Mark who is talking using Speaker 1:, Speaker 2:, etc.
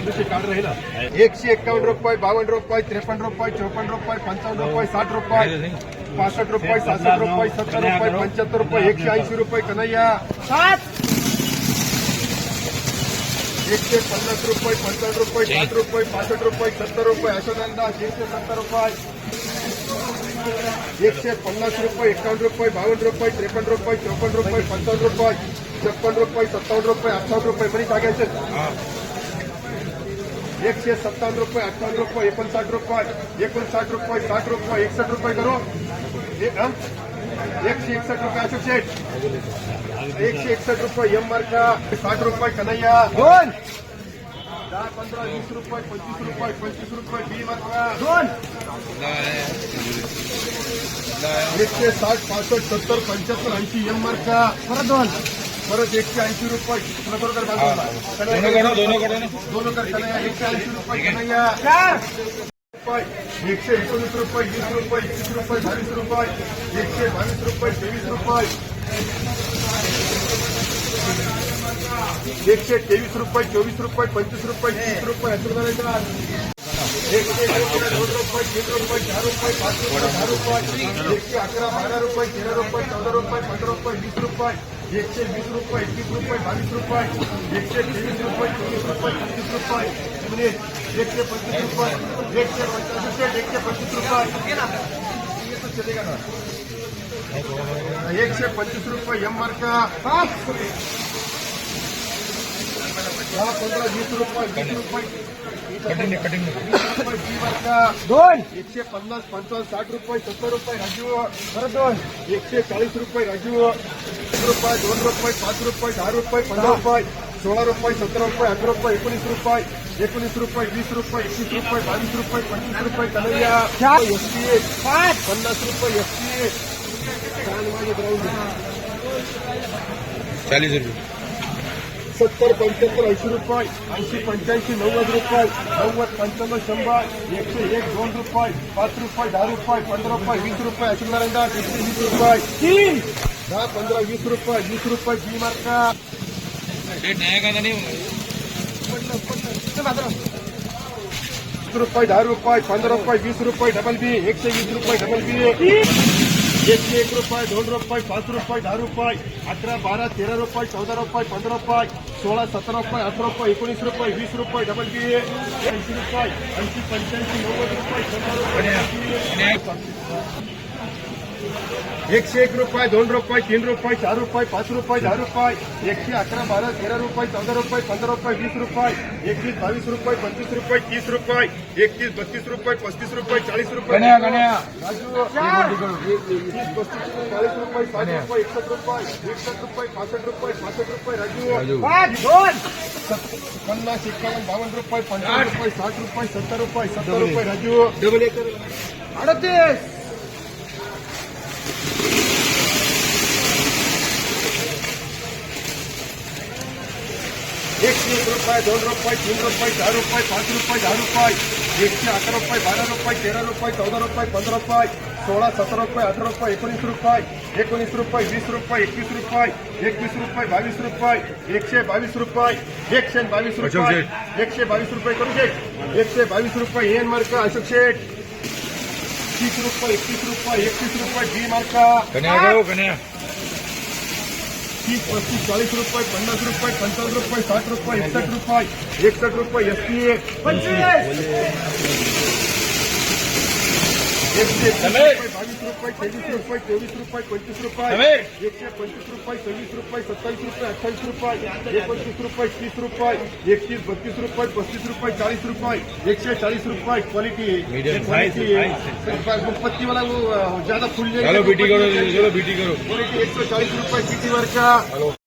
Speaker 1: दुसरे कार्ड राहील एकशे एक्कावन्न रुपये बावन्न रुपये त्रेपन्न रुपये चौपन्न रुपये पंचावन्न रुपये, साठ रुपये पासष्ट रुपये सहासष्ट रुपये, सत्तर रुपये पंच्याहत्तर रुपये एकशे ऐंशी रुपये, कन्हैया। एकशे पन्नास रुपये पंचावन्न रुपये साठ रुपये पासष्ट रुपये सत्तर रुपये अशोकांदा एकशे सत्तर रुपये एकशे पन्नास रुपये एकावन्न रुपये बावन्न रुपये त्रेपन्न रुपये चौपन्न रुपये पंचावन्न रुपये छप्पन रुपये सत्तावन्न रुपये अठ्ठावन्न रुपये बरी सांगायचे एकशे सत्तावन्न रुपये अठ्ठावन्न रुपये एकोणसाठ रुपये एकोणसाठ रुपये साठ रुपये एकसष्ट रुपये करू? एकशे एकसष्ट रुपये अशोक शेठ एकशे एकसष्ट रुपये एम मार्का साठ रुपये कन्हैया। दोन दहा पंधरा वीस रुपये पंचवीस रुपये पंचवीस रुपये बी मार्का दोन एकशे साठ पासष्ट सत्तर पंच्याहत्तर ऐंशी एम मार्का परत दोन परत एकशे ऐंशी रुपये दोन कर कन्हैया। एकशे ऐंशी रुपये कन्हैया। एकशे तेवीस रुपये. चोवीस रुपये, पंचवीस रुपये, तीस रुपये एकशे एकशे दोन रुपये, तीन रुपये, चार रुपये, पाच रुपये, दहा रुपये. एकशे अकरा, बारा रुपये, तेरा रुपये, चौदा रुपये, पंधरा रुपये, वीस रुपये. एकशे वीस रुपये एकवीस रुपये बावीस रुपये. एकशे तेवीस रुपये, चोवीस रुपये पंचवीस रुपये. एकशे पच्चीस रुपये पंचाळीस एकशे पंचवीस रुपये चलेगा ना? एकशे पंचवीस रुपये एम मार्का दहा पंधरा वीस रुपये वीस रुपये
Speaker 2: कटिंग कटिंग।
Speaker 1: वीस रुपये बी मार्का दोन एकशे पन्नास पंचावन्न साठ रुपये सत्तर रुपये राजू। परत दोन एकशे चाळीस रुपये राजू। दोन रुपये दोन रुपये पाच रुपये दहा रुपये पंधरा रुपये। सोळा रुपये सतरा रुपये अकरा रुपये एकोणीस रुपये एकोणीस रुपये वीस रुपये एकवीस रुपये बावीस रुपये पंचवीस रुपये कन्हैया एसटी पन्नास रुपये एसटी
Speaker 2: चालीस रुपये।
Speaker 1: सत्तर पंच्याहत्तर ऐंशी रुपये ऐंशी पंच्याऐंशी नव्वद रुपये नव्वद पंच्याण्णव शंभर एकशे एक दोन रुपये पाच रुपये दहा रुपये पंधरा रुपये वीस रुपये अशोक नारायणदा एकशे वीस रुपये तीन दहा पंधरा वीस रुपये वीस रुपये बी मार्का. रुपये दहा रुपये डबल बी एकशे वीस रुपये डबल बी एकशे एक रुपये दोन रुपये पाच रुपये दहा रुपये अकरा बारा तेरा रुपये चौदा रुपये पंधरा रुपये सोळा सतरा रुपये अठरा रुपये एकोणीस रुपये वीस रुपये डबल बी ऐंशी रुपये ऐंशी पंच्याऐंशी नव्वद रुपये शंभर रुपये एकशे एक रुपये दोन रुपये तीन रुपये चार रुपये पाच रुपये दहा रुपये एकशे अकरा बारा तेरा रुपये चौदा रुपये पंधरा रुपये वीस रुपये एकवीस बावीस रुपये पंचवीस रुपये तीस रुपये एकतीस बत्तीस रुपये पस्तीस रुपये चाळीस रुपये
Speaker 2: गण्या गण्या
Speaker 1: राजू तीस पस्तीस चाळीस रुपये साठ रुपये एकसष्ट रुपये एकसष्ट रुपये पासष्ट रुपये पासष्ट रुपये राजू
Speaker 2: राजू.
Speaker 1: पाच दोन सत- पन्नास एकावन्न बावन्न रुपये पंचावन्न रुपये साठ रुपये सत्तर रुपये सत्तर रुपये राजू डबल एक अडतीस एकशे एक रुपये दोन रुपये तीन रुपये चार रुपये पाच रुपये दहा रुपये एकशे अकरा रुपये बारा रुपये तेरा रुपये चौदा रुपये पंधरा रुपये सोळा सतरा रुपये अठरा रुपये एकोणीस रुपये एकोणीस रुपये वीस रुपये एकवीस रुपये एकवीस रुपये बावीस रुपये एकशे बावीस रुपये एकशे बावीस
Speaker 2: अशोक
Speaker 1: रुपये एकशे बावीस रुपये करू शेठ एकशे बावीस रुपये एन मार्क अशोक शेठ तीस रुपये इक्कीस रुपये इक्कीस रुपये डी मार्का
Speaker 2: कन्या करो कन्या
Speaker 1: तीस पच्चीस चालीस रुपये पन्नास रुपये पंचावन रुपये साठ रुपये इकसठ रुपये इकसठ रुपये एस टी एकशे बावीस रुपये तेवीस रुपये चोवीस रुपये पंचवीस रुपये. एकशे पंचवीस रुपये सव्वीस रुपये सत्तावीस रुपये अठ्ठावीस रुपये एकोणतीस रुपये तीस रुपये एकतीस बत्तीस रुपये पस्तीस रुपये चाळीस रुपये एकशे चाळीस रुपये क्वालिटी पत्ती वाला ज़्यादा फुल क्वालिटी एक सौ चाळीस रुपये पीटी वर का
Speaker 2: हॅलो